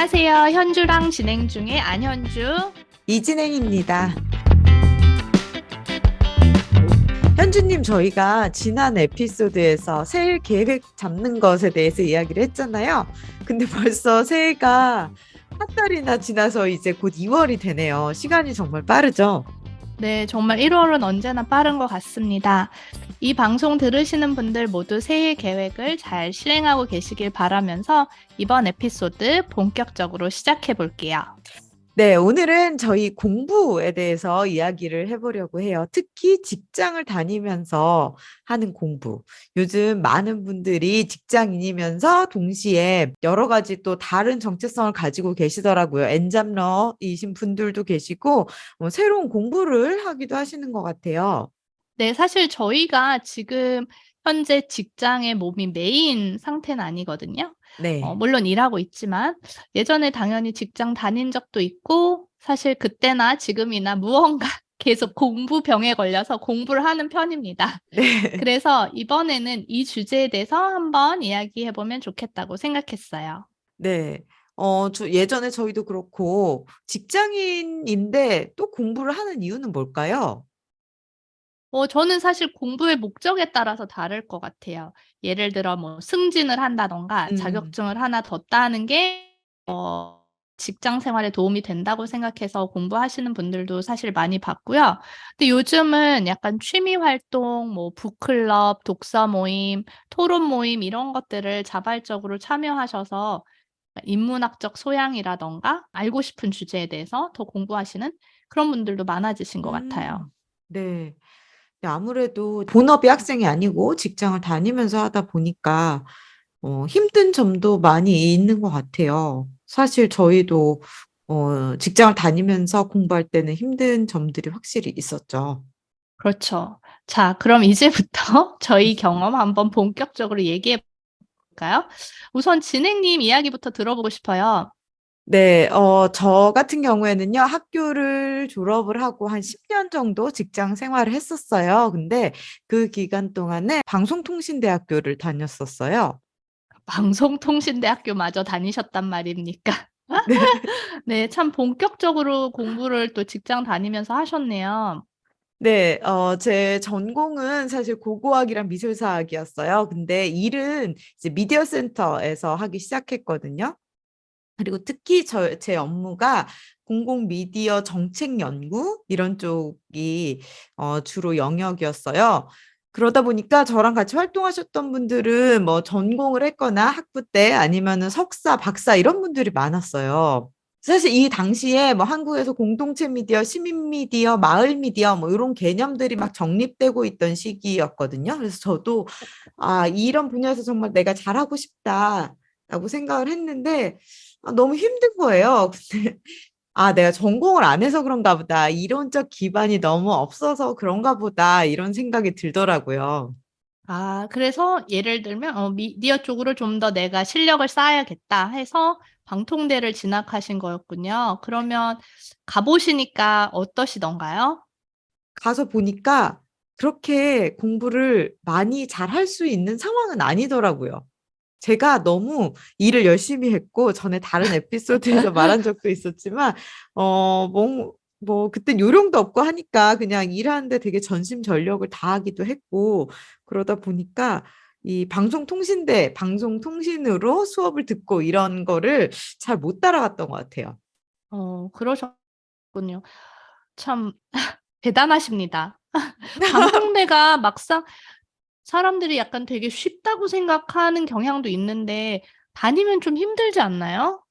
안녕하세요. 현주랑 진행 중의 안현주. 이진행입니다. 현주님, 저희가 지난 에피소드에서 새해 계획 잡는 것에 대해서 이야기를 했잖아요. 근데 벌써 새해가 한 달이나 지나서 이제 곧 2월이 되네요. 시간이 정말 빠르죠? 네, 정말 1월은 언제나 빠른 것 같습니다. 이 방송 들으시는 분들 모두 새해 계획을 잘 실행하고 계시길 바라면서 이번 에피소드 본격적으로 시작해 볼게요. 네, 오늘은 저희 공부에 대해서 이야기를 해보려고 해요. 특히 직장을 다니면서 하는 공부. 요즘 많은 분들이 직장인이면서 동시에 여러 가지 또 다른 정체성을 가지고 계시더라고요. 엔잡러이신 분들도 계시고, 뭐 새로운 공부를 하기도 하시는 것 같아요. 네, 사실 저희가 지금 현재 직장의 몸이 메인 상태는 아니거든요. 네. 어, 물론 일하고 있지만 예전에 당연히 직장 다닌 적도 있고 사실 그때나 지금이나 무언가 계속 공부병에 걸려서 공부를 하는 편입니다. 네. 그래서 이번에는 이 주제에 대해서 한번 이야기해 보면 좋겠다고 생각했어요. 네. 어, 저 예전에 저희도 그렇고 직장인인데 또 공부를 하는 이유는 뭘까요? 어, 저는 사실 공부의 목적에 따라서 다를 것 같아요. 예를 들어 뭐 승진을 한다던가 음. 자격증을 하나 더 따는 게 어, 직장 생활에 도움이 된다고 생각해서 공부하시는 분들도 사실 많이 봤고요. 근데 요즘은 약간 취미 활동, 뭐 북클럽, 독서 모임, 토론 모임 이런 것들을 자발적으로 참여하셔서 인문학적 소양이라던가 알고 싶은 주제에 대해서 더 공부하시는 그런 분들도 많아지신 것 같아요. 음, 네. 네, 아무래도 본업이 학생이 아니고 직장을 다니면서 하다 보니까 어, 힘든 점도 많이 있는 것 같아요. 사실 저희도 어, 직장을 다니면서 공부할 때는 힘든 점들이 확실히 있었죠. 그렇죠. 자, 그럼 이제부터 저희 경험 한번 본격적으로 얘기해 볼까요? 우선 진행님 이야기부터 들어보고 싶어요. 네, 어, 저 같은 경우에는요, 학교를 졸업을 하고 한 10 년 정도 직장 생활을 했었어요. 근데 그 기간 동안에 방송통신대학교를 다녔었어요. 방송통신대학교마저 다니셨단 말입니까? 네. 네, 참 본격적으로 공부를 또 직장 다니면서 하셨네요. 네, 어, 제 전공은 사실 고고학이랑 미술사학이었어요. 근데 일은 이제 미디어 센터에서 하기 시작했거든요. 그리고 특히 저, 제 업무가 공공 미디어 정책 연구 이런 쪽이 어, 주로 영역이었어요. 그러다 보니까 저랑 같이 활동하셨던 분들은 뭐 전공을 했거나 학부 때 아니면은 석사, 박사 이런 분들이 많았어요. 사실 이 당시에 뭐 한국에서 공동체 미디어, 시민 미디어, 마을 미디어 뭐 이런 개념들이 막 정립되고 있던 시기였거든요. 그래서 저도 아, 이런 분야에서 정말 내가 잘하고 싶다라고 생각을 했는데 아, 너무 힘든 거예요. 근데 아, 내가 전공을 안 해서 그런가 보다. 이론적 기반이 너무 없어서 그런가 보다. 이런 생각이 들더라고요. 아, 그래서 예를 들면 어, 미디어 쪽으로 좀 더 내가 실력을 쌓아야겠다 해서 방통대를 진학하신 거였군요. 그러면 가보시니까 어떠시던가요? 가서 보니까 그렇게 공부를 많이 잘 할 수 있는 상황은 아니더라고요. 제가 너무 일을 열심히 했고, 전에 다른 에피소드에서 말한 적도 있었지만, 어, 뭐, 뭐, 그땐 요령도 없고 하니까 그냥 일하는데 되게 전심전력을 다하기도 했고, 그러다 보니까 이 방송통신대, 방송통신으로 수업을 듣고 이런 거를 잘 못 따라갔던 것 같아요. 어, 그러셨군요. 참 대단하십니다. 방통대가 막상 사람들이 약간 되게 쉽다고 생각하는 경향도 있는데 다니면 좀 힘들지 않나요?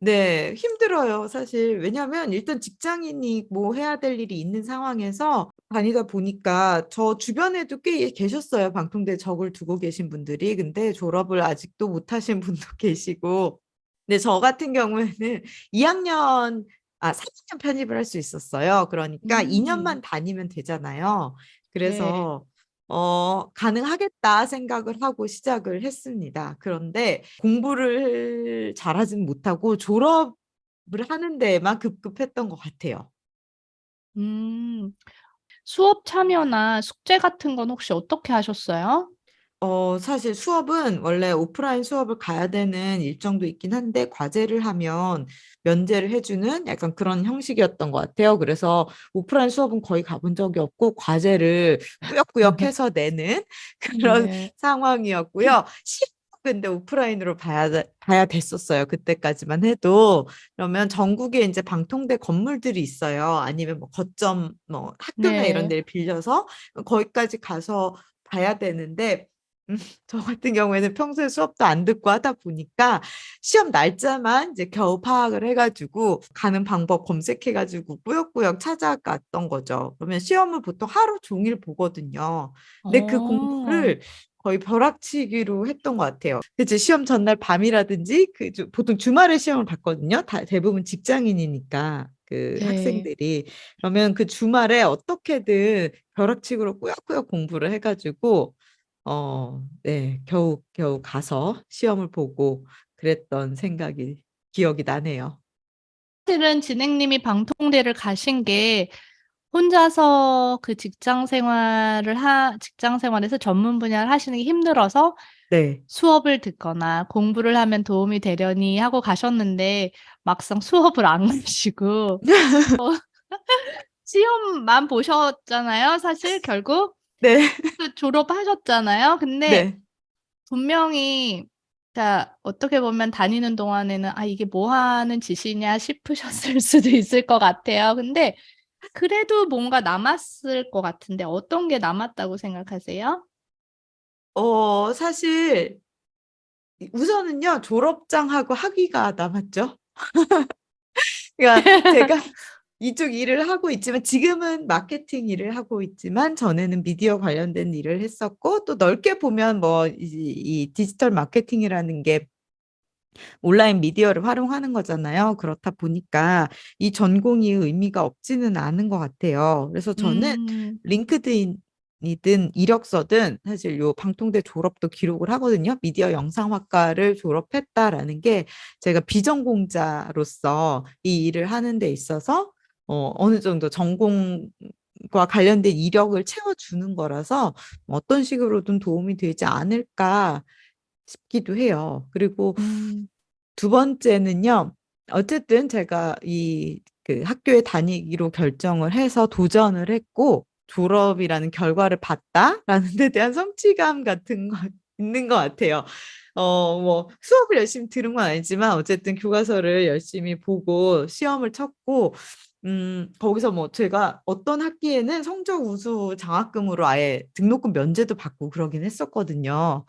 네, 힘들어요, 사실. 왜냐하면 일단 직장인이 뭐 해야 될 일이 있는 상황에서 다니다 보니까 저 주변에도 꽤 계셨어요. 방통대 적을 두고 계신 분들이. 근데 졸업을 아직도 못 하신 분도 계시고. 근데 저 같은 경우에는 2학년, 아, 3학년 편입을 할 수 있었어요. 그러니까 음. 2년만 다니면 되잖아요. 네. 그래서 어, 가능하겠다 생각을 하고 시작을 했습니다. 그런데 공부를 잘하진 못하고 졸업을 하는 데에만 급급했던 것 같아요. 음. 수업 참여나 숙제 같은 건 혹시 어떻게 하셨어요? 어, 사실 수업은 원래 오프라인 수업을 가야 되는 일정도 있긴 한데 과제를 하면 면제를 해주는 약간 그런 형식이었던 것 같아요. 그래서 오프라인 수업은 거의 가본 적이 없고 과제를 꾸역꾸역 해서 내는 그런 네. 상황이었고요. 근데 오프라인으로 봐야, 돼- 봐야 됐었어요. 그때까지만 해도. 그러면 전국에 이제 방통대 건물들이 있어요. 아니면 뭐 거점, 뭐 학교나 이런 네. 데를 빌려서 거기까지 가서 봐야 되는데 음, 저 같은 경우에는 평소에 수업도 안 듣고 하다 보니까 시험 날짜만 이제 겨우 파악을 해가지고 가는 방법 검색해가지고 꾸역꾸역 찾아갔던 거죠. 그러면 시험을 보통 하루 종일 보거든요. 근데 그 어. 공부를 거의 벼락치기로 했던 것 같아요. 그치 시험 전날 밤이라든지 그 주- 보통 주말에 시험을 봤거든요. 다 대부분 직장인이니까 그 네. 학생들이 그러면 그 주말에 어떻게든 벼락치기로 꾸역꾸역 공부를 해가지고 어, 네, 겨우 겨우 가서 시험을 보고 그랬던 생각이 기억이 나네요. 사실은 진행님이 방통대를 가신 게 혼자서 그 직장 생활을 하, 직장 생활에서 전문 분야를 하시는 게 힘들어서 네. 수업을 듣거나 공부를 하면 도움이 되려니 하고 가셨는데 막상 수업을 안 가시고 어, 시험만 보셨잖아요. 사실 결국 네. 그 졸업하셨잖아요. 근데 네. 분명히 자, 어떻게 보면 다니는 동안에는 아, 이게 뭐 하는 짓이냐 싶으셨을 수도 있을 것 같아요. 근데 그래도 뭔가 남았을 것 같은데 어떤 게 남았다고 생각하세요? 어, 사실 우선은요, 졸업장하고 학위가 남았죠. 그러니까 제가 이쪽 일을 하고 있지만 지금은 마케팅 일을 하고 있지만 전에는 미디어 관련된 일을 했었고 또 넓게 보면 뭐 이, 이 디지털 마케팅이라는 게 온라인 미디어를 활용하는 거잖아요. 그렇다 보니까 이 전공이 의미가 없지는 않은 것 같아요. 그래서 저는 음, 링크드인 이든 이력서든 사실 요 방통대 졸업도 기록을 하거든요. 미디어 영상학과를 졸업했다라는 게 제가 비전공자로서 이 일을 하는 데 있어서 어, 어느 정도 전공 과 관련된 이력을 채워주는 거라서 어떤 식으로든 도움이 되지 않을까 싶기도 해요. 그리고 음, 두 번째는요. 어쨌든 제가 이 그 학교에 다니기로 결정을 해서 도전을 했고 졸업이라는 결과를 봤다라는 데 대한 성취감 같은 거 있는 것 같아요. 어, 뭐 수업을 열심히 들은 건 아니지만 어쨌든 교과서를 열심히 보고 시험을 쳤고 음, 거기서 뭐 제가 어떤 학기에는 성적 우수 장학금으로 아예 등록금 면제도 받고 그러긴 했었거든요.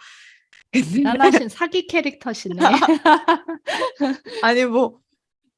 대단하신 사기 캐릭터시네. 아니 뭐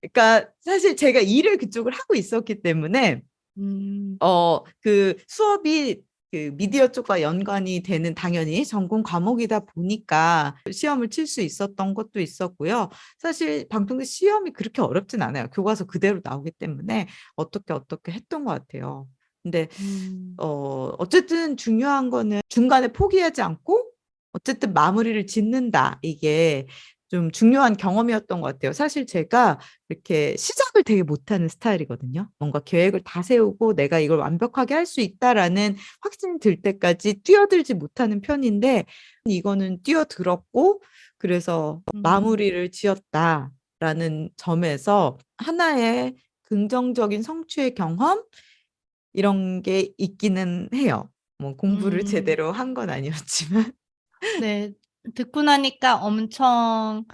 그러니까 사실 제가 일을 그쪽을 하고 있었기 때문에 음, 어그 수업이 그 미디어 쪽과 연관이 되는 당연히 전공 과목이다 보니까 시험을 칠 수 있었던 것도 있었고요. 사실 방통대 시험이 그렇게 어렵진 않아요. 교과서 그대로 나오기 때문에 어떻게 어떻게 했던 것 같아요. 근데 음, 어 어쨌든 중요한 거는 중간에 포기하지 않고 어쨌든 마무리를 짓는다. 이게 좀 중요한 경험이었던 것 같아요. 사실 제가 이렇게 시작을 되게 못하는 스타일이거든요. 뭔가 계획을 다 세우고 내가 이걸 완벽하게 할 수 있다라는 확신이 들 때까지 뛰어들지 못하는 편인데 이거는 뛰어들었고 그래서 음. 마무리를 지었다라는 점에서 하나의 긍정적인 성취의 경험 이런 게 있기는 해요. 뭐 공부를 음. 제대로 한 건 아니었지만. 네, 듣고 나니까 엄청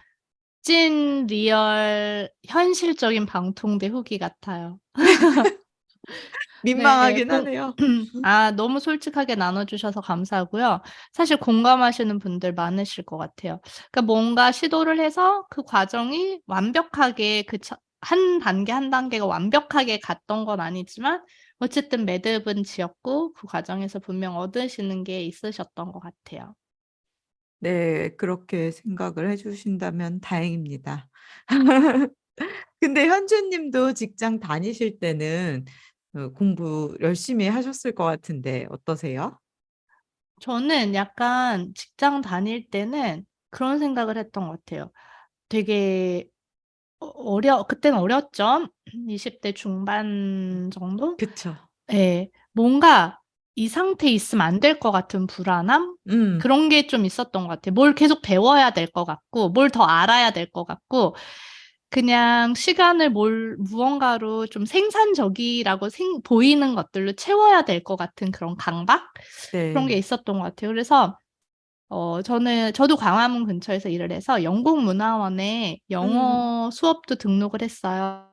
찐 리얼 현실적인 방통대 후기 같아요. 네, 민망하긴 공- 하네요. 아, 너무 솔직하게 나눠주셔서 감사하고요. 사실 공감하시는 분들 많으실 것 같아요. 그러니까 뭔가 시도를 해서 그 과정이 완벽하게 그 한 단계 한 단계가 완벽하게 갔던 건 아니지만 어쨌든 매듭은 지었고 그 과정에서 분명 얻으시는 게 있으셨던 것 같아요. 네, 그렇게 생각을 해 주신다면 다행입니다. 근데 현주 님도 직장 다니실 때는 어, 공부 열심히 하셨을 것 같은데 어떠세요? 저는 약간 직장 다닐 때는 그런 생각을 했던 것 같아요. 되게 어- 어려, 그때는 어렸죠? 20 대 중반 정도? 그쵸. 예, 뭔가 이 상태에 있으면 안 될 것 같은 불안함? 음. 그런 게 좀 있었던 것 같아요. 뭘 계속 배워야 될 것 같고, 뭘 더 알아야 될 것 같고, 그냥 시간을 뭘 무언가로 좀 생산적이라고 생, 보이는 것들로 채워야 될 것 같은 그런 강박? 그런 게 네. 있었던 것 같아요. 그래서 어, 저는, 저도 광화문 근처에서 일을 해서 영국 문화원에 음. 영어 수업도 등록을 했어요.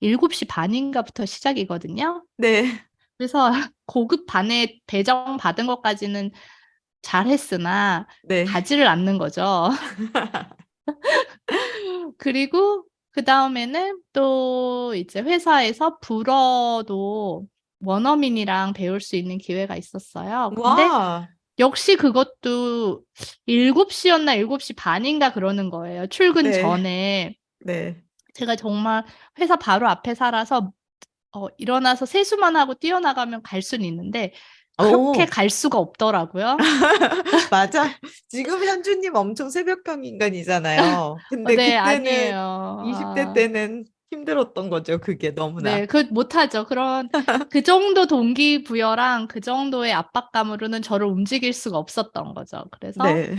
7시 반인가부터 시작이거든요. 네. 그래서 고급 반에 배정 받은 것까지는 잘했으나 네. 가지를 않는 거죠. 그리고 그 다음에는 또 이제 회사에서 불어도 원어민이랑 배울 수 있는 기회가 있었어요. 근데 와. 역시 그것도 7시였나 7시 반인가 그러는 거예요. 출근 네. 전에. 네. 제가 정말 회사 바로 앞에 살아서 어, 일어나서 세수만 하고 뛰어나가면 갈 수는 있는데 그렇게 오. 갈 수가 없더라고요. 맞아. 지금 현주님 엄청 새벽형 인간이잖아요. 어, 근데 네, 그때는 아니에요. 20대 아, 때는 힘들었던 거죠. 그게 너무나. 네, 그 못하죠. 그런 그 정도 동기부여랑 그 정도의 압박감으로는 저를 움직일 수가 없었던 거죠. 그래서 네.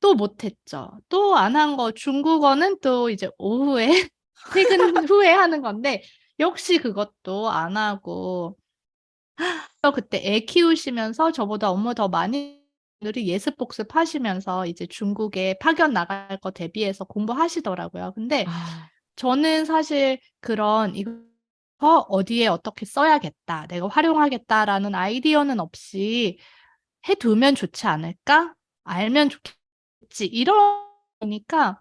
또 못했죠. 또 안 한 거 중국어는 또 이제 오후에 퇴근 후에 하는 건데 역시 그것도 안 하고 또 그때 애 키우시면서 저보다 업무 더 많이 분들이 예습 복습 하시면서 이제 중국에 파견 나갈 거 대비해서 공부하시더라고요. 근데 아. 저는 사실 그런 이거 어디에 어떻게 써야겠다, 내가 활용하겠다라는 아이디어는 없이 해두면 좋지 않을까? 알면 좋겠지. 이러니까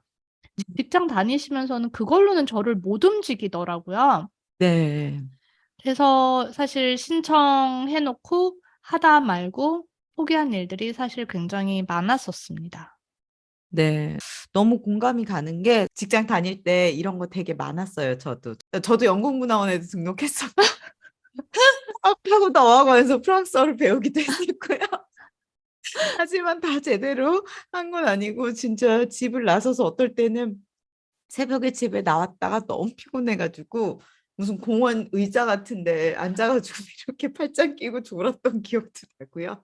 직장 다니시면서는 그걸로는 저를 못 움직이더라고요. 네. 그래서 사실 신청해 놓고 하다 말고 포기한 일들이 사실 굉장히 많았었습니다. 네. 너무 공감이 가는 게 직장 다닐 때 이런 거 되게 많았어요, 저도. 저도 영국문화원에도 등록했었고 수학하고 어학원에서 프랑스어를 배우기도 했었고요. 하지만 다 제대로 한 건 아니고 진짜 집을 나서서 어떨 때는 새벽에 집에 나왔다가 너무 피곤해 가지고 무슨 공원 의자 같은 데 앉아 가지고 이렇게 팔짱 끼고 졸았던 기억도 나고요.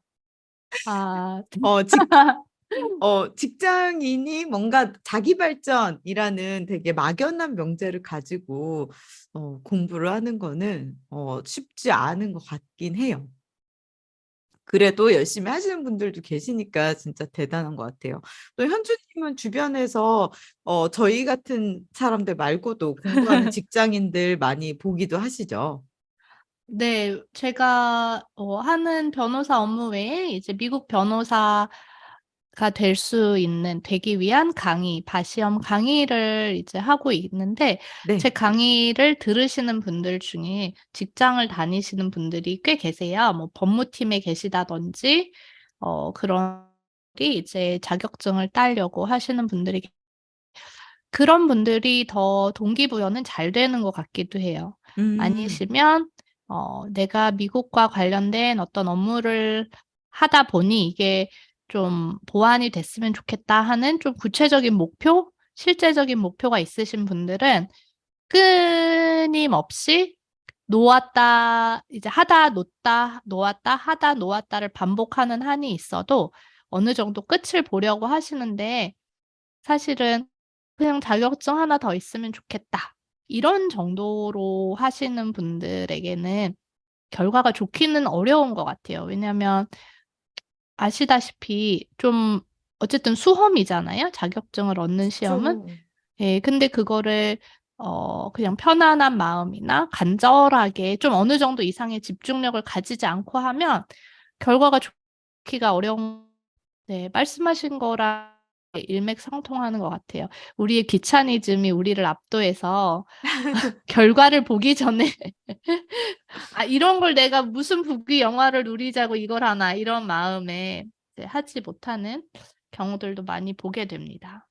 아. 어 직 어 직장인이 뭔가 자기 발전이라는 되게 막연한 명제를 가지고 어 공부를 하는 거는 어 쉽지 않은 것 같긴 해요. 그래도 열심히 하시는 분들도 계시니까 진짜 대단한 것 같아요. 또 현주님은 주변에서 어 저희 같은 사람들 말고도 공부하는 직장인들 많이 보기도 하시죠? 네. 제가 어 하는 변호사 업무 외에 이제 미국 변호사가 될 수 있는 되기 위한 강의, 바시험 강의를 이제 하고 있는데 제 네. 강의를 들으시는 분들 중에 직장을 다니시는 분들이 꽤 계세요. 뭐 법무팀에 계시다든지 어 그런 이제 자격증을 따려고 하시는 분들이 그런 분들이 더 동기부여는 잘 되는 것 같기도 해요. 음. 아니시면 어 내가 미국과 관련된 어떤 업무를 하다 보니 이게 좀 '보완이 됐으면 좋겠다.' 하는 좀 구체적인 목표, 실제적인 목표가 있으신 분들은 끊임없이 놓았다 이제 하다 놓다, 놓았다 하다 놓았다를 반복하는 한이 있어도 어느 정도 끝을 보려고 하시는데 사실은 '그냥 자격증 하나 더 있으면 좋겠다.' 이런 정도로 하시는 분들에게는 결과가 좋기는 어려운 것 같아요. 왜냐하면 아시다시피 좀 어쨌든 수험이잖아요, 자격증을 얻는 시험은. 그쵸. 예. 근데 그거를 어 그냥 편안한 마음이나 간절하게 좀 어느 정도 이상의 집중력을 가지지 않고 하면 결과가 좋기가 어려운 네. 말씀하신 거랑 일맥상통하는 것 같아요. 우리의 귀차니즘이 우리를 압도해서 결과를 보기 전에 '아 이런 걸 내가 무슨 부귀 영화를 누리자고 이걸 하나.' 이런 마음에 하지 못하는 경우들도 많이 보게 됩니다.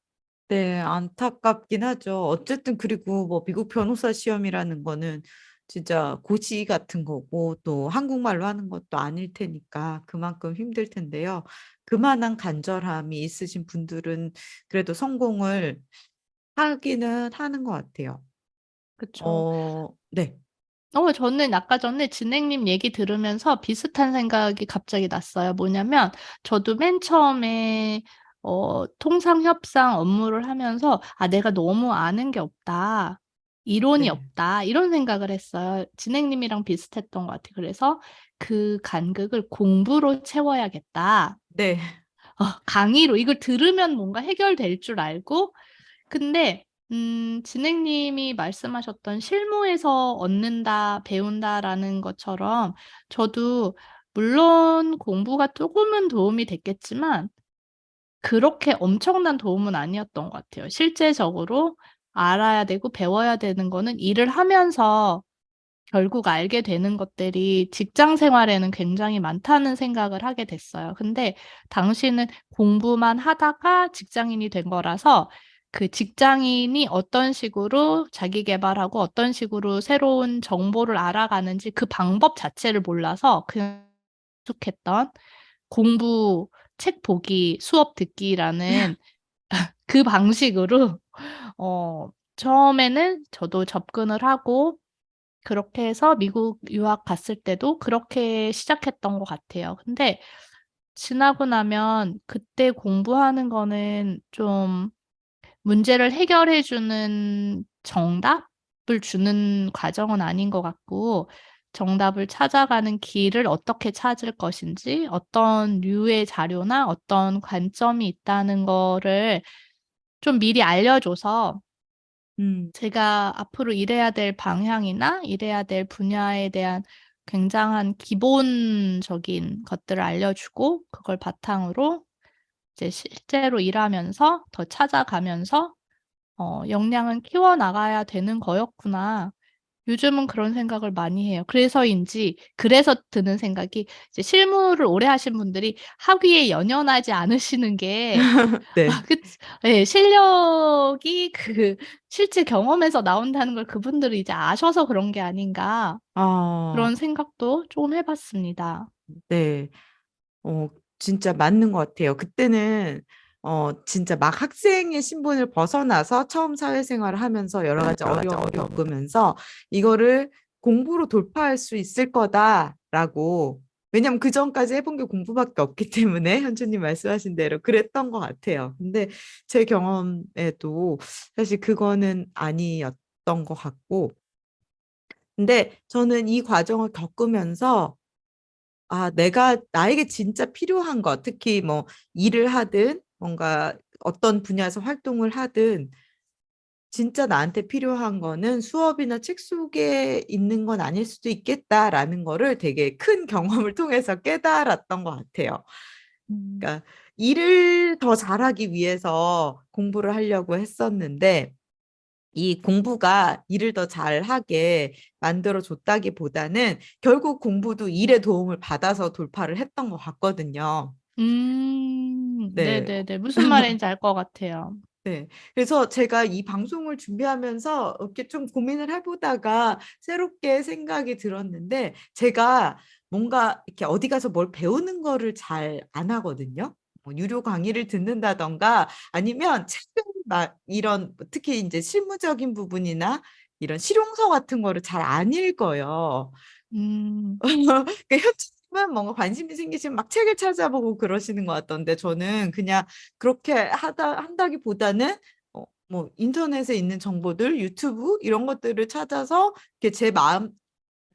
네. 안타깝긴 하죠. 어쨌든 그리고 뭐 미국 변호사 시험이라는 거는 진짜 고시 같은 거고 또 한국말로 하는 것도 아닐 테니까 그만큼 힘들 텐데요. 그만한 간절함이 있으신 분들은 그래도 성공을 하기는 하는 것 같아요. 그쵸. 어 네. 어, 저는 아까 전에 진행님 얘기 들으면서 비슷한 생각이 갑자기 났어요. 뭐냐면, 저도 맨 처음에, 어, 통상 협상 업무를 하면서, 아, 내가 너무 아는 게 없다. 이론이 네. 없다. 이런 생각을 했어요. 진행님이랑 비슷했던 것 같아요. 그래서 그 간극을 공부로 채워야겠다. 네. 어, 강의로 이걸 들으면 뭔가 해결될 줄 알고, 근데 음, 진행님이 말씀하셨던 실무에서 얻는다, 배운다라는 것처럼 저도 물론 공부가 조금은 도움이 됐겠지만 그렇게 엄청난 도움은 아니었던 것 같아요. 실제적으로 알아야 되고 배워야 되는 거는 일을 하면서 결국 알게 되는 것들이 직장 생활에는 굉장히 많다는 생각을 하게 됐어요. 근데 당시는 공부만 하다가 직장인이 된 거라서 그 직장인이 어떤 식으로 자기 개발하고 어떤 식으로 새로운 정보를 알아가는지 그 방법 자체를 몰라서 그냥 익숙했던 공부, 책 보기, 수업 듣기라는 그 방식으로 어, 처음에는 저도 접근을 하고 그렇게 해서 미국 유학 갔을 때도 그렇게 시작했던 것 같아요. 근데 지나고 나면 그때 공부하는 거는 좀 문제를 해결해 주는 정답을 주는 과정은 아닌 것 같고, 정답을 찾아가는 길을 어떻게 찾을 것인지, 어떤 류의 자료나 어떤 관점이 있다는 거를 좀 미리 알려줘서 음. 제가 앞으로 일해야 될 방향이나 일해야 될 분야에 대한 굉장한 기본적인 것들을 알려주고 그걸 바탕으로 이제 실제로 일하면서 더 찾아가면서 어, 역량은 키워나가야 되는 거였구나. 요즘은 그런 생각을 많이 해요. 그래서인지, 그래서 드는 생각이, 이제 실무를 오래 하신 분들이 학위에 연연하지 않으시는 게, 네. 아, 그, 예, 실력이 그, 실제 경험에서 나온다는 걸 그분들은 이제 아셔서 그런 게 아닌가. 어, 그런 생각도 조금 해봤습니다. 네. 어, 진짜 맞는 것 같아요. 그때는 어, 진짜 막 학생의 신분을 벗어나서 처음 사회생활을 하면서 여러 가지 어려움을 겪으면서 이거를 공부로 돌파할 수 있을 거다라고 왜냐면 그 전까지 해본 게 공부밖에 없기 때문에 현주님 말씀하신 대로 그랬던 것 같아요. 근데 제 경험에도 사실 그거는 아니었던 것 같고 근데 저는 이 과정을 겪으면서 아, 내가 나에게 진짜 필요한 것, 특히 뭐 일을 하든 뭔가 어떤 분야에서 활동을 하든 진짜 나한테 필요한 거는 수업이나 책 속에 있는 건 아닐 수도 있겠다라는 거를 되게 큰 경험을 통해서 깨달았던 것 같아요. 음, 그러니까 일을 더 잘하기 위해서 공부를 하려고 했었는데 이 공부가 일을 더 잘하게 만들어 줬다기보다는 결국 공부도 일의 도움을 받아서 돌파를 했던 것 같거든요. 음, 네. 네네네. 무슨 말인지 알 것 같아요. 네. 그래서 제가 이 방송을 준비하면서 이렇게 좀 고민을 해 보다가 새롭게 생각이 들었는데 제가 뭔가 이렇게 어디 가서 뭘 배우는 거를 잘 안 하거든요. 뭐 유료 강의를 듣는다던가 아니면 책을 막 이런 뭐 특히 이제 실무적인 부분이나 이런 실용서 같은 거를 잘 안 읽어요. 음, 그러니까 현주 님은 뭔가 관심이 생기시면 막 책을 찾아보고 그러시는 것 같던데 저는 그냥 그렇게 하다 한다기보다는 어, 뭐 인터넷에 있는 정보들, 유튜브 이런 것들을 찾아서 이렇게 제 마음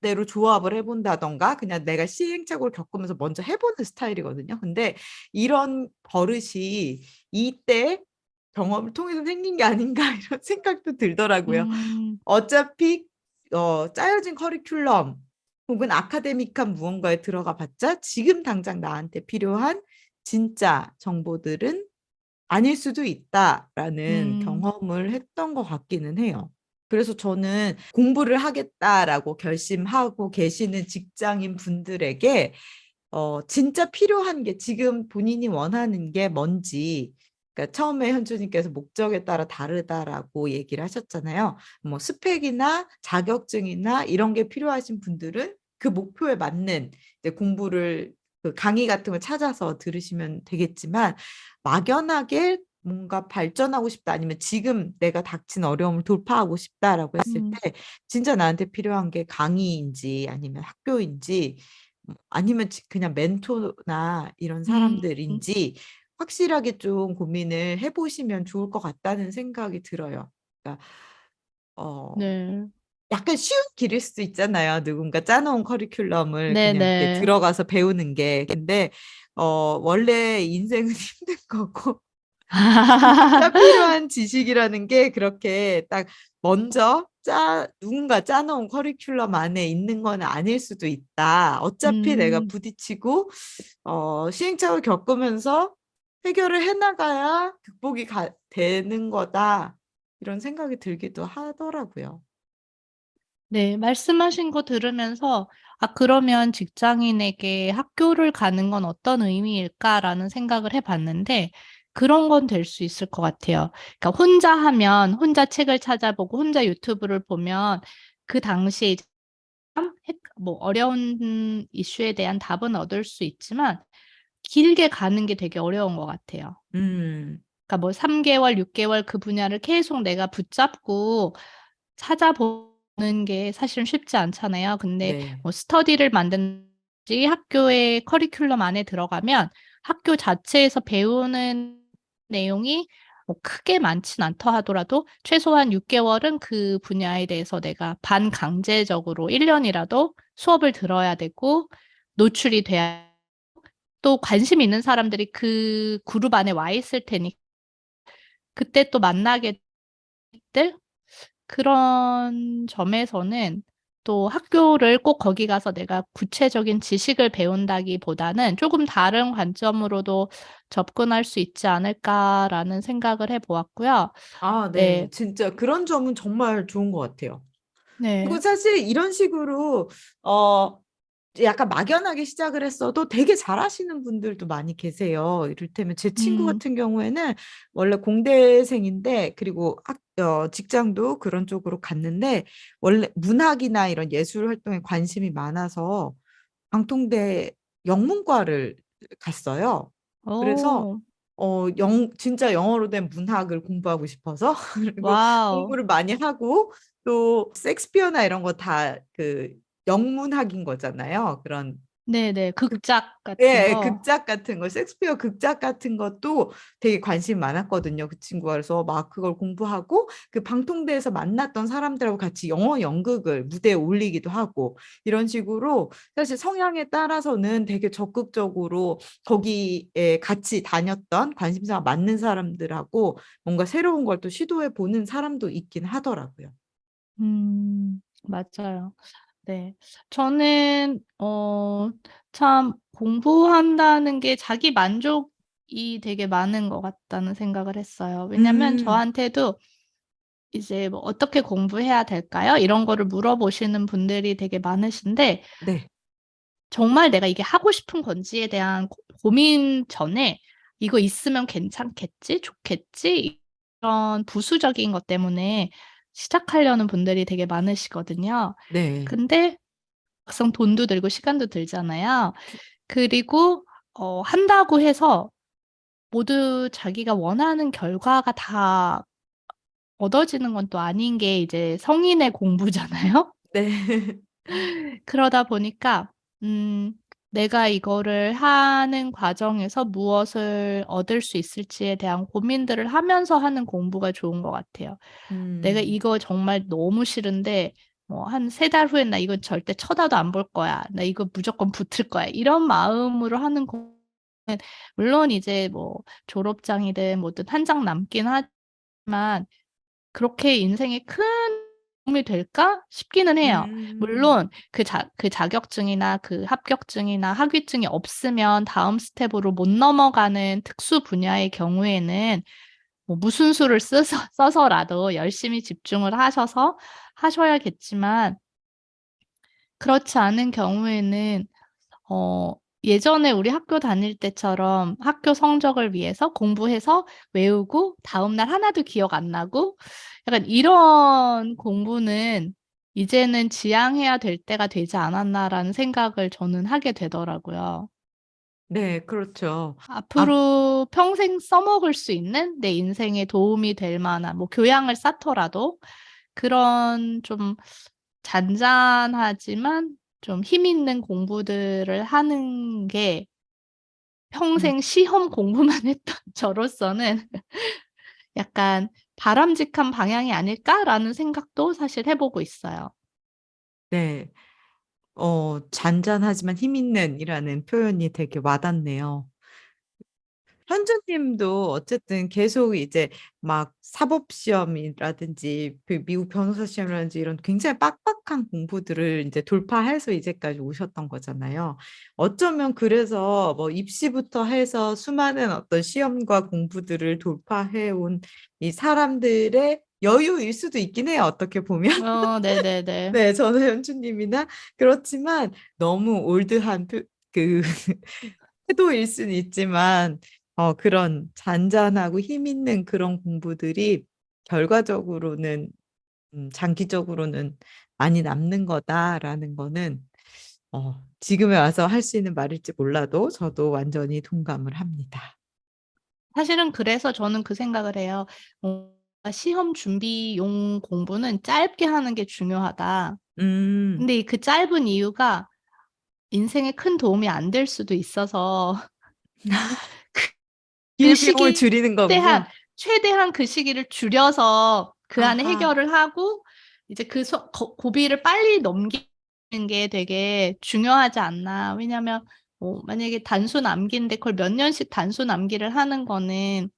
대로 조합을 해본다던가 그냥 내가 시행착오를 겪으면서 먼저 해보는 스타일이거든요. 근데 이런 버릇이 이때 경험을 통해서 생긴 게 아닌가 이런 생각도 들더라고요. 음, 어차피 어, 짜여진 커리큘럼 혹은 아카데믹한 무언가에 들어가 봤자 지금 당장 나한테 필요한 진짜 정보들은 아닐 수도 있다라는 음. 경험을 했던 것 같기는 해요. 그래서 저는 공부를 하겠다라고 결심하고 계시는 직장인 분들에게 어, 진짜 필요한 게 지금 본인이 원하는 게 뭔지 그러니까 처음에 현주님께서 목적에 따라 다르다라고 얘기를 하셨잖아요. 뭐 스펙이나 자격증이나 이런 게 필요하신 분들은 그 목표에 맞는 이제 공부를 그 강의 같은 걸 찾아서 들으시면 되겠지만 막연하게 뭔가 발전하고 싶다 아니면 지금 내가 닥친 어려움을 돌파하고 싶다라고 했을 음. 때 진짜 나한테 필요한 게 강의인지 아니면 학교인지 뭐 아니면 지- 그냥 멘토나 이런 음. 사람들인지 확실하게 좀 고민을 해보시면 좋을 것 같다는 생각이 들어요. 그러니까 어 네. 약간 쉬운 길일 수도 있잖아요. 누군가 짜놓은 커리큘럼을 그냥 이렇게 네네. 들어가서 배우는 게. 근데 어 원래 인생은 힘든 거고 진짜 필요한 지식이라는 게 그렇게 딱 먼저 짜 누군가 짜놓은 커리큘럼 안에 있는 건 아닐 수도 있다. 어차피 내가 음. 부딪히고 어 시행착오를 겪으면서 해결을 해나가야 극복이 가, 되는 거다. 이런 생각이 들기도 하더라고요. 네. 말씀하신 거 들으면서 '아 그러면 직장인에게 학교를 가는 건 어떤 의미일까?'라는 생각을 해 봤는데 그런 건 될 수 있을 것 같아요. 그러니까 혼자 하면 혼자 책을 찾아보고 혼자 유튜브를 보면 그 당시에 뭐 어려운 이슈에 대한 답은 얻을 수 있지만 길게 가는 게 되게 어려운 것 같아요. 음. 그러니까 뭐 3 개월, 6 개월 그 분야를 계속 내가 붙잡고 찾아보는 게 사실은 쉽지 않잖아요. 근데 네. 뭐 스터디를 만든지 학교의 커리큘럼 안에 들어가면 학교 자체에서 배우는 내용이 뭐 크게 많진 않다 하더라도 최소한 6 개월은 그 분야에 대해서 내가 반강제적으로 1 년이라도 수업을 들어야 되고 노출이 돼야 또 관심 있는 사람들이 그 그룹 안에 와 있을 테니 그때 또 만나게 될 그런 점에서는 또 학교를 꼭 거기 가서 내가 구체적인 지식을 배운다기보다는 '조금 다른 관점으로도 접근할 수 있지 않을까.'라는 생각을 해 보았고요. 아 네. 네. 진짜 그런 점은 정말 좋은 것 같아요. 그리고 네. 사실 이런 식으로 어 약간 막연하게 시작을 했어도 되게 잘하시는 분들도 많이 계세요. 이를테면 제 친구 음. 같은 경우에는 원래 공대생인데 그리고 학 어 직장도 그런 쪽으로 갔는데 원래 문학이나 이런 예술 활동에 관심이 많아서 방통대 영문과를 갔어요. 그래서 어. 어영 진짜 영어로 된 문학을 공부하고 싶어서 그리고 와우. 공부를 많이 하고 또 셰익스피어나 이런 거 다 그 영문학인 거잖아요. 그런 네네. 그 극작 같은 예. 거. 극작 같은 거 셰익스피어 극작 같은 것도 되게 관심이 많았거든요, 그 친구가. 그래서 막 그걸 공부하고 그 방통대에서 만났던 사람들하고 같이 영어 연극을 무대에 올리기도 하고 이런 식으로 사실 성향에 따라서는 되게 적극적으로 거기에 같이 다녔던 관심사가 맞는 사람들하고 뭔가 새로운 걸 또 시도해 보는 사람도 있긴 하더라고요. 음. 맞아요. 네. 저는 어 참 공부한다는 게 자기 만족이 되게 많은 것 같다는 생각을 했어요. 왜냐면 음. 저한테도 이제 뭐 "어떻게 공부해야 될까요?" 이런 거를 물어보시는 분들이 되게 많으신데 네. 정말 내가 이게 하고 싶은 건지에 대한 고 고민 전에 '이거 있으면 괜찮겠지? 좋겠지?' 이런 부수적인 것 때문에 시작하려는 분들이 되게 많으시거든요. 네. 근데 막상 돈도 들고 시간도 들잖아요. 그리고 어 한다고 해서 모두 자기가 원하는 결과가 다 얻어지는 건 또 아닌 게 이제 성인의 공부잖아요. 네. 그러다 보니까 음 내가 이거를 하는 과정에서 무엇을 얻을 수 있을지에 대한 고민들을 하면서 하는 공부가 좋은 것 같아요. 내가 음. 이거 정말 너무 싫은데 뭐한3달 후엔 '나 이건 절대 쳐다도 안 볼 거야. 나 이거 무조건 붙을 거야.' 이런 마음으로 하는 공부는 물론 이제 뭐 졸업장이든 뭐든 한 장 남긴 하지만 그렇게 인생에 큰 도움이 될까 싶기는 해요. 음. 물론 그 자 그 자격증이나 그 합격증이나 학위증이 없으면 다음 스텝으로 못 넘어가는 특수 분야의 경우에는 뭐 무슨 수를 쓰서 써서라도 열심히 집중을 하셔서 하셔야겠지만 그렇지 않은 경우에는 어 예전에 우리 학교 다닐 때처럼 학교 성적을 위해서 공부해서 외우고 다음날 하나도 기억 안 나고 약간 이런 공부는 '이제는 지양해야 될 때가 되지 않았나.'라는 생각을 저는 하게 되더라고요. 네, 그렇죠. 앞으로 평생 써먹을 수 있는 내 인생에 도움이 될 만한 뭐 교양을 쌓더라도 그런 좀 잔잔하지만 좀 힘 있는 공부들을 하는 게 음. 평생 시험 공부만 했던 저로서는 약간 '바람직한 방향이 아닐까?'라는 생각도 사실 해 보고 있어요. 네. 어 잔잔하지만 힘 있는이라는 표현이 되게 와닿네요. 현주 님도 어쨌든 계속 이제 막 사법 시험이라든지 그 미국 변호사 시험이라든지 이런 굉장히 빡빡한 공부들을 인제 돌파해서 이제까지 오셨던 거잖아요. 어쩌면 그래서 뭐 입시부터 해서 수많은 어떤 시험과 공부들을 돌파해 온 이 사람들의 여유일 수도 있긴 해요, 어떻게 보면. 어 네네네. 네, 저는 현주 님이나 그렇지만 너무 올드한 표 그 태도일 수는 있지만 어 그런 잔잔하고 힘 있는 그런 공부들이 결과적으로는 음 '장기적으로는 많이 남는 거다.'라는 거는 어 지금에 와서 할 수 있는 말일지 몰라도 저도 완전히 동감을 합니다. 사실은 그래서 저는 그 생각을 해요. 어 '시험 준비용 공부는 짧게 하는 게 중요하다.' 음. 근데 이그 짧은 이유가 인생에 큰 도움이 안 될 수도 있어서 그 시기 줄이는 최대한 거군요. 최대한 그 시기를 줄여서 그 안에 아하. 해결을 하고 이제 그 소 거 고비를 빨리 넘기는 게 되게 중요하지 않나. 왜냐하면 뭐 만약에 단순 암기인데 그걸 몇 년씩 단순 암기를 하는 거는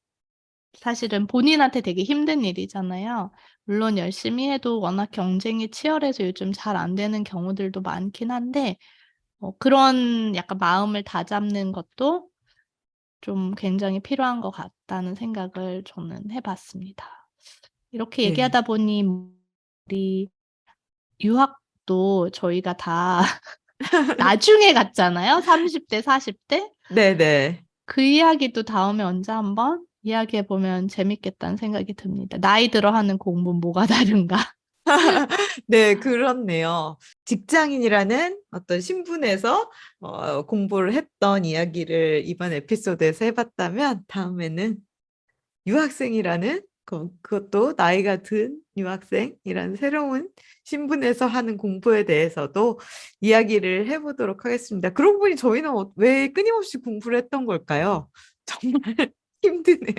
사실은 본인한테 되게 힘든 일이잖아요. 물론 열심히 해도 워낙 경쟁이 치열해서 요즘 잘 안 되는 경우들도 많긴 한데 어 그런 약간 마음을 다잡는 것도 좀 굉장히 필요한 것 같다는 생각을 저는 해 봤습니다. 이렇게 네. 얘기하다 보니 우리 유학도 저희가 다 나중에 갔잖아요, 30 대, 40 대. 네네. 그 이야기도 다음에 언제 한번 이야기해 보면 재밌겠다는 생각이 듭니다. 나이 들어 하는 공부는 뭐가 다른가. 네, 그렇네요. 직장인이라는 어떤 신분에서 어 공부를 했던 이야기를 이번 에피소드에서 해 봤다면 다음에는 유학생이라는 그 그것도 나이가 든 유학생이라는 새로운 신분에서 하는 공부에 대해서도 이야기를 해 보도록 하겠습니다. 그러고 보니 저희는 어왜 끊임없이 공부를 했던 걸까요? 정말 힘드네요.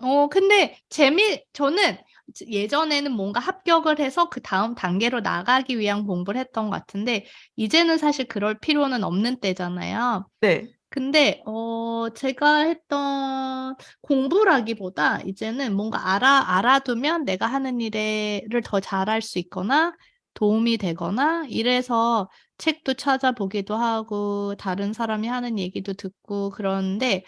어 근데 재미 저는 저 예전에는 뭔가 합격을 해서 그 다음 단계로 나가기 위한 공부를 했던 것 같은데 이제는 사실 그럴 필요는 없는 때잖아요. 네. 근데 어 제가 했던 공부라기보다 이제는 뭔가 알아 알아두면 내가 하는 일에를 더 잘할 수 있거나 도움이 되거나 이래서 책도 찾아보기도 하고 다른 사람이 하는 얘기도 듣고 그러는데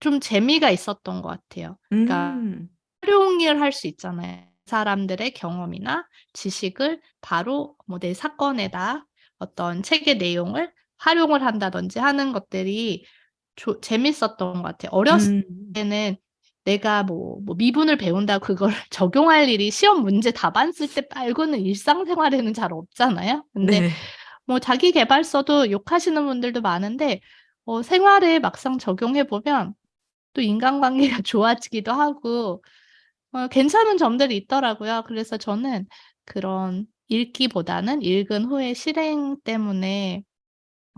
좀 재미가 있었던 것 같아요. 그러니까 음. 활용을 할 수 있잖아요. 사람들의 경험이나 지식을 바로 뭐 내 사건에다 어떤 책의 내용을 활용을 한다든지 하는 것들이 조 재밌었던 것 같아요. 어렸을 음. 때는 내가 뭐 뭐 미분을 배운다고 그걸 적용할 일이 시험 문제 답안 쓸 때 말고는 일상생활에는 잘 없잖아요. 근데 네. 뭐 자기 계발서도 욕하시는 분들도 많은데 어 생활에 막상 적용해 보면 또 인간관계가 좋아지기도 하고 어 괜찮은 점들이 있더라고요. 그래서 저는 그런 읽기보다는 읽은 후에 실행 때문에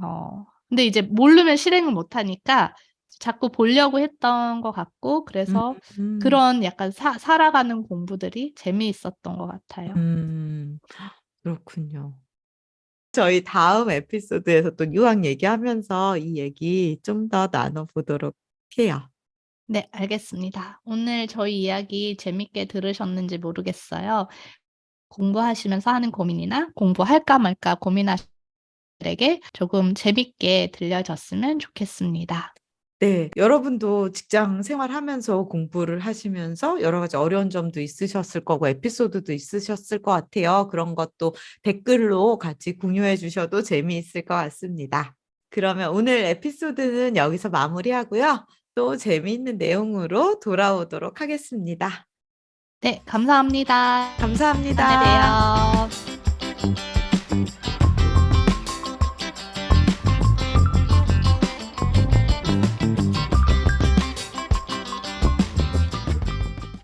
어 근데 이제 모르면 실행을 못 하니까 자꾸 보려고 했던 것 같고 그래서 음. 그런 약간 사 살아가는 공부들이 재미있었던 것 같아요. 음. 그렇군요. 저희 다음 에피소드에서 또 유학 얘기하면서 이 얘기 좀 더 나눠 보도록 해요. 네, 알겠습니다. 오늘 저희 이야기 재밌게 들으셨는지 모르겠어요. 공부하시면서 하는 고민이나 공부할까 말까 고민하시는 분들에게 조금 재밌게 들려졌으면 좋겠습니다. 네. 여러분도 직장 생활하면서 공부를 하시면서 여러 가지 어려운 점도 있으셨을 거고 에피소드도 있으셨을 것 같아요. 그런 것도 댓글로 같이 공유해 주셔도 재미있을 것 같습니다. 그러면 오늘 에피소드는 여기서 마무리하고요. 또 재미있는 내용으로 돌아오도록 하겠습니다. 네, 감사합니다. 감사합니다. 다음에 봬요.